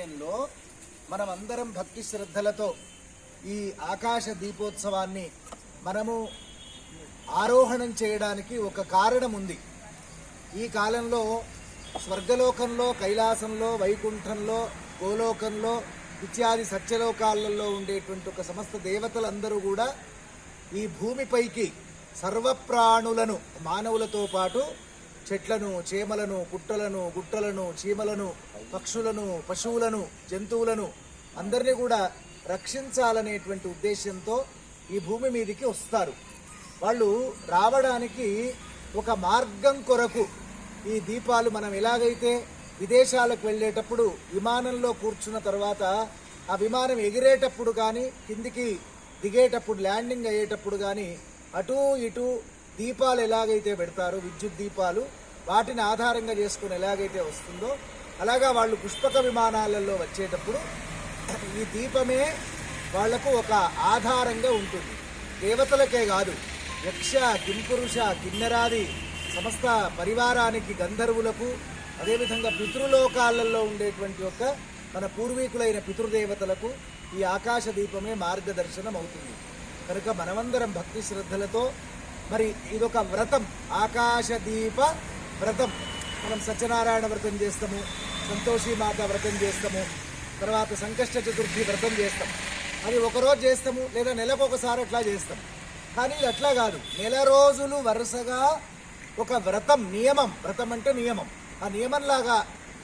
సమయంలో మనం అందరం భక్తి శ్రద్ధలతో ఈ ఆకాశ దీపోత్సవాన్ని మనము ఆరోహణం చేయడానికి ఒక కారణం ఉంది. ఈ కాలంలో స్వర్గలోకంలో కైలాసంలో వైకుంఠంలో గోలోకంలో ఇత్యాది సత్యలోకాలలో ఉండేటువంటి ఒక సమస్త దేవతలందరూ కూడా ఈ భూమిపైకి సర్వప్రాణులను మానవులతో పాటు చెట్లను చేమలను గుట్టలను గుట్టలను చీమలను పక్షులను పశువులను జంతువులను అందరినీ కూడా రక్షించాలనేటువంటి ఉద్దేశంతో ఈ భూమి మీదకి వస్తారు. వాళ్ళు రావడానికి ఒక మార్గం కొరకు ఈ దీపాలు మనం ఎలాగైతే విదేశాలకు వెళ్ళేటప్పుడు విమానంలో కూర్చున్న తర్వాత ఆ విమానం ఎగిరేటప్పుడు కానీ కిందికి దిగేటప్పుడు ల్యాండింగ్ అయ్యేటప్పుడు కానీ అటు ఇటు దీపాలు ఎలాగైతే పెడతారో విద్యుత్ దీపాలు వాటిని ఆధారంగా చేసుకుని ఎలాగైతే వస్తుందో అలాగా వాళ్ళు పుష్పక విమానాలలో వచ్చేటప్పుడు ఈ దీపమే వాళ్ళకు ఒక ఆధారంగా ఉంటుంది. దేవతలకే కాదు యక్ష కింపురుష కిన్నెరాది సమస్త పరివారానికి గంధర్వులకు అదేవిధంగా పితృలోకాలలో ఉండేటువంటి ఒక మన పూర్వీకులైన పితృదేవతలకు ఈ ఆకాశ దీపమే మార్గదర్శనం అవుతుంది కనుక మనమందరం భక్తి శ్రద్ధలతో మరి ఇదొక వ్రతం ఆకాశదీప వ్రతం. మనం సత్యనారాయణ వ్రతం చేస్తాము సంతోషి మాత వ్రతం చేస్తాము తర్వాత సంకష్ట చతుర్థి వ్రతం చేస్తాం అది ఒకరోజు చేస్తాము లేదా నెలకు ఒకసారి అట్లా చేస్తాం కానీ ఇది అట్లా కాదు. నెల రోజులు వరుసగా ఒక వ్రతం నియమం. వ్రతం అంటే నియమం. ఆ నియమంలాగా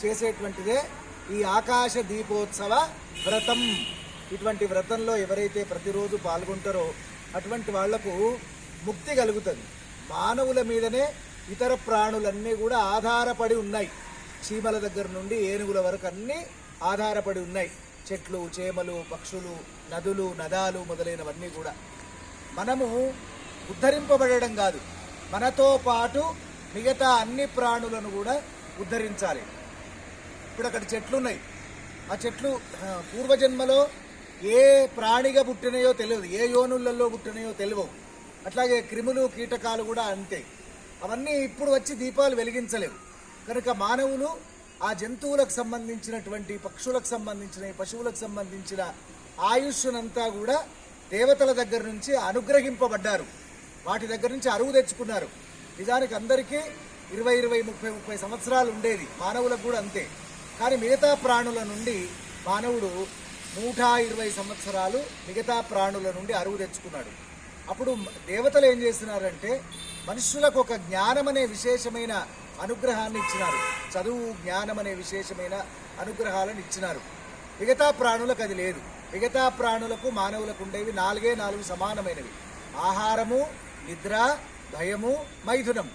చేసేటువంటిదే ఈ ఆకాశ దీపోత్సవ వ్రతం. ఇటువంటి వ్రతంలో ఎవరైతే ప్రతిరోజు పాల్గొంటారో అటువంటి వాళ్ళకు ముక్తి కలుగుతుంది. మానవుల మీదనే ఇతర ప్రాణులన్నీ కూడా ఆధారపడి ఉన్నాయి. చీమల దగ్గర నుండి ఏనుగుల వరకు అన్నీ ఆధారపడి ఉన్నాయి. చెట్లు చేమలు పక్షులు నదులు నదాలు మొదలైనవన్నీ కూడా. మనము ఉద్ధరింపబడడం కాదు. మనతో పాటు మిగతా అన్ని ప్రాణులను కూడా ఉద్ధరించాలి. ఇప్పుడు అక్కడ చెట్లు ఉన్నాయి. ఆ చెట్లు పూర్వజన్మలో ఏ ప్రాణిగా పుట్టినాయో తెలియదు. ఏ యోనులలో పుట్టినాయో తెలియవు. అట్లాగే క్రిములు కీటకాలు కూడా అంతే. అవన్నీ ఇప్పుడు వచ్చి దీపాలు వెలిగించలేవు. కనుక మానవులు ఆ జంతువులకు సంబంధించినటువంటి పక్షులకు సంబంధించిన పశువులకు సంబంధించిన ఆయుష్నంతా కూడా దేవతల దగ్గర నుంచి అనుగ్రహింపబడ్డారు. వాటి దగ్గర నుంచి అరువు తెచ్చుకున్నారు. నిజానికి అందరికీ ఇరవై ఇరవై ముప్పై ముప్పై సంవత్సరాలు ఉండేది. మానవులకు కూడా అంతే. కానీ మిగతా ప్రాణుల నుండి మానవుడు నూట ఇరవై సంవత్సరాలు మిగతా ప్రాణుల నుండి అరువు తెచ్చుకున్నాడు. అప్పుడు దేవతలు ఏం చేస్తున్నారంటే మనుషులకు ఒక జ్ఞానం అనే విశేషమైన అనుగ్రహాన్ని ఇచ్చినారు. చదువు జ్ఞానం అనే విశేషమైన అనుగ్రహాలను ఇచ్చినారు. మిగతా ప్రాణులకు అది లేదు. మిగతా ప్రాణులకు మానవులకు ఉండేవి నాలుగే నాలుగు సమానమైనవి. ఆహారము నిద్ర భయము మైథునం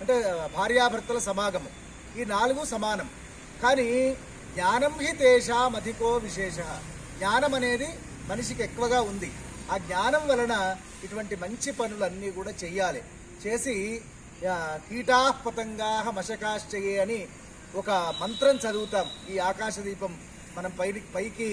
అంటే భార్యాభర్తల సమాగమం. ఈ నాలుగు సమానం. కానీ జ్ఞానం హి తేషాం అధికో విశేష. జ్ఞానం అనేది మనిషికి ఎక్కువగా ఉంది. ఆ జ్ఞానం వలన ఇటువంటి మంచి పనులన్నీ కూడా చెయ్యాలి. చేసి కీటా పతంగా మశకాశ్చయే అని ఒక మంత్రం చదువుతాం. ఈ ఆకాశదీపం మనం పైకి పైకి